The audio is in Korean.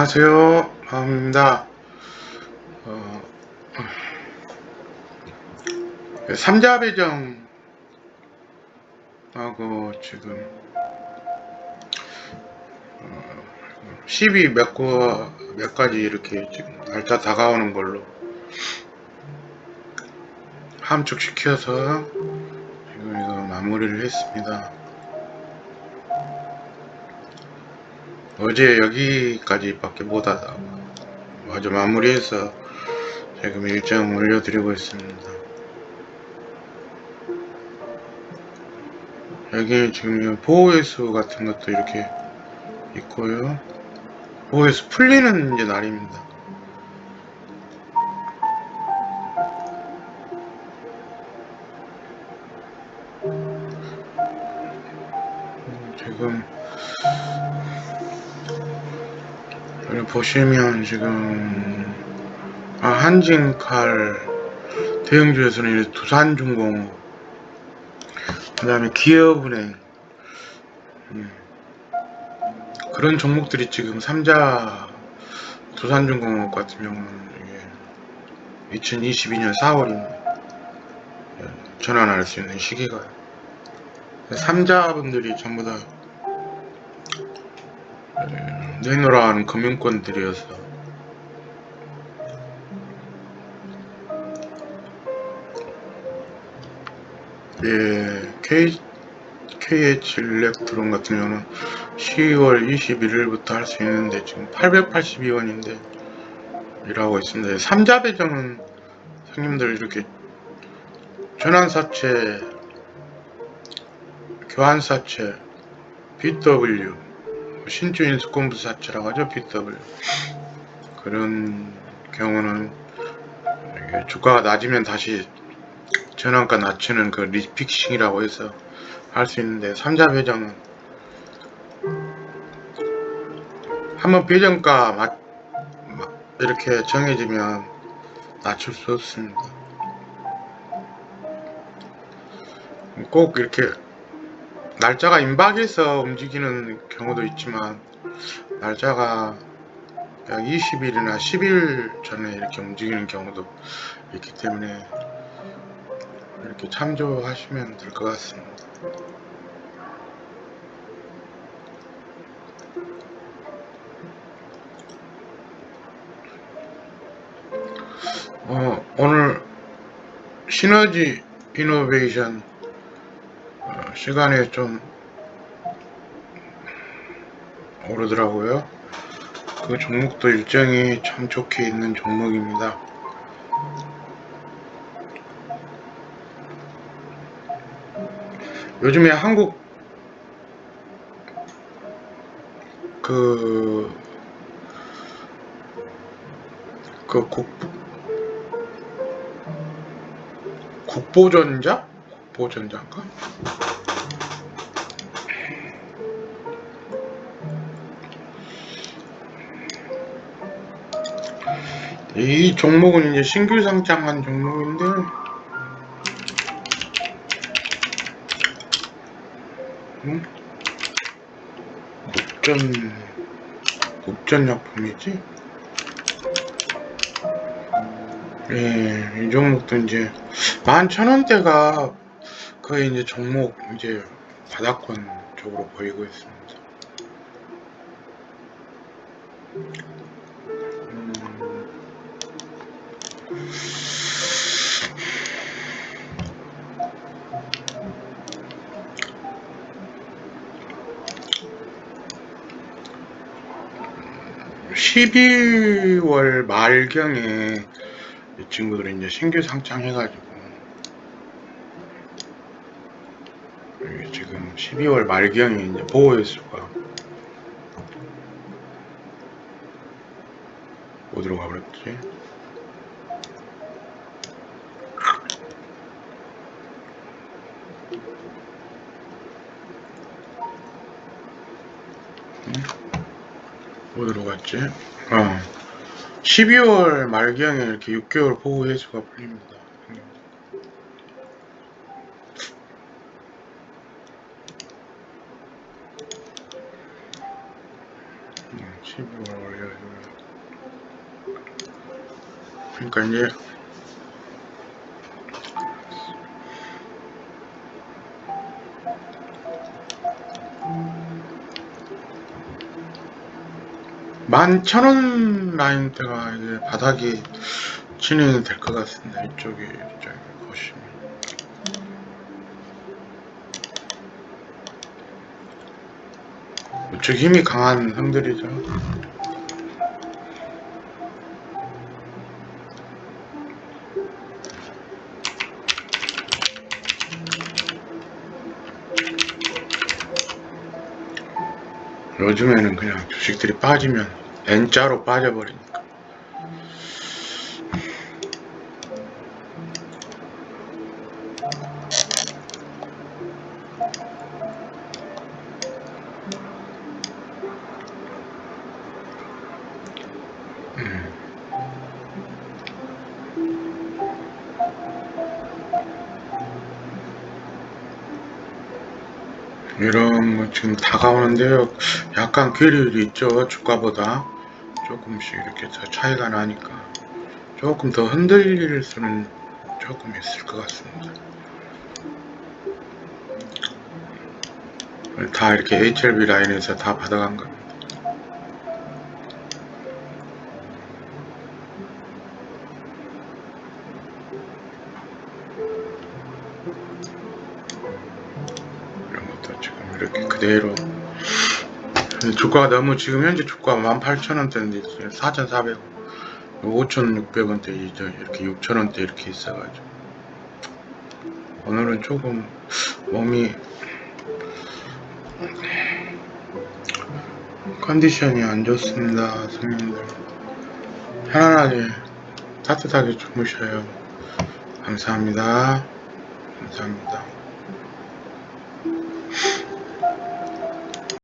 안녕하세요. 마음입니다. 어, 삼자배정하고 지금 어, 12 몇, 거, 몇 가지 이렇게 지금 날짜 다가오는 걸로 함축시켜서 지금 이거 마무리를 했습니다. 어제 여기까지밖에 못 하다 마저 마무리해서 지금 일정 올려드리고 있습니다. 여기 지금 보호회수 같은 것도 이렇게 있고요. 보호회수 풀리는 이제 날입니다. 음, 지금 여기 보시면 지금 아, 한진칼 대형주에서는 두산중공업 그 다음에 기업은행 음, 그런 종목들이 지금 삼자 두산중공업 같은 경우는 이게 2022년 4월입니다. 전환할 수 있는 시기가 삼자분들이 전부 다 내놓으라는 금융권들이어서 예, K, KH 일렉트론 같은 경우는 10월 21일부터 할 수 있는데 지금 882원인데 일하고 있습니다. 삼자 배정은 형님들 이렇게 전환사채, 교환사채, BW 신주인 수권 부사채라고 하죠 BW 그런 경우는 주가가 낮으면 다시 전환가 낮추는 그 리픽싱이라고 해서 할 수 있는데 삼자 배정은 한번 배정가 맞, 마- 이렇게 정해지면 낮출 수 없습니다. 꼭 이렇게 날짜가 임박해서 움직이는 경우도 있지만 날짜가 약 20일이나 10일 전에 이렇게 움직이는 경우도 있기 때문에 이렇게 참조하시면 될 것 같습니다. 어, 오늘 시너지 이노베이션 어, 시간에 좀 오르더라고요. 그 종목도 일정이 참 좋게 있는 종목입니다. 요즘에 한국 그, 그 국, 국보전자? 국보전자인가? 이 종목은 이제 신규 상장한 종목인데 음? 국전 국전 약품이지? 예, 이 종목도 이제 만 천원대가 거의 이제 종목 이제 바닥권 쪽으로 보이고 있습니다. 12월 말경에 이 친구들이 이제 신규 상장해가지고 그 지금 12월 말경에 이제 보호횟수가 어디로 가버렸지? 음? 어디로 갔지? 어. 12월 말경에 이렇게 6개월 보호 회수가 풀립니다. 12월 월요일. 그러니까 이제 만천원 라인대가 이제 바닥이 진행이 될 것 같습니다. 이쪽에 이쪽에 보시면. 이쪽 힘이 강한 형들이죠. 요즘에는 그냥 주식들이 빠지면 N자로 빠져버리니까. 음. 이런 뭐 지금 다가오는데요. 약간 괴리율이 있죠. 주가보다 조금씩 이렇게 더 차이가 나니까 조금 더 흔들릴 수는 조금 있을 것 같습니다. 다 이렇게 HLB 라인에서 다 받아간 겁니다. 이런 것도 지금 이렇게 그대로 주가가 너무 지금 현재 주가가 18,000원대인데 4,400원 5,600원대 이제 이렇게 6,000원대 이렇게 있어가지고. 오늘은 조금 몸이 컨디션이 안 좋습니다 손님들. 편안하게 따뜻하게 주무셔요. 감사합니다. 감사합니다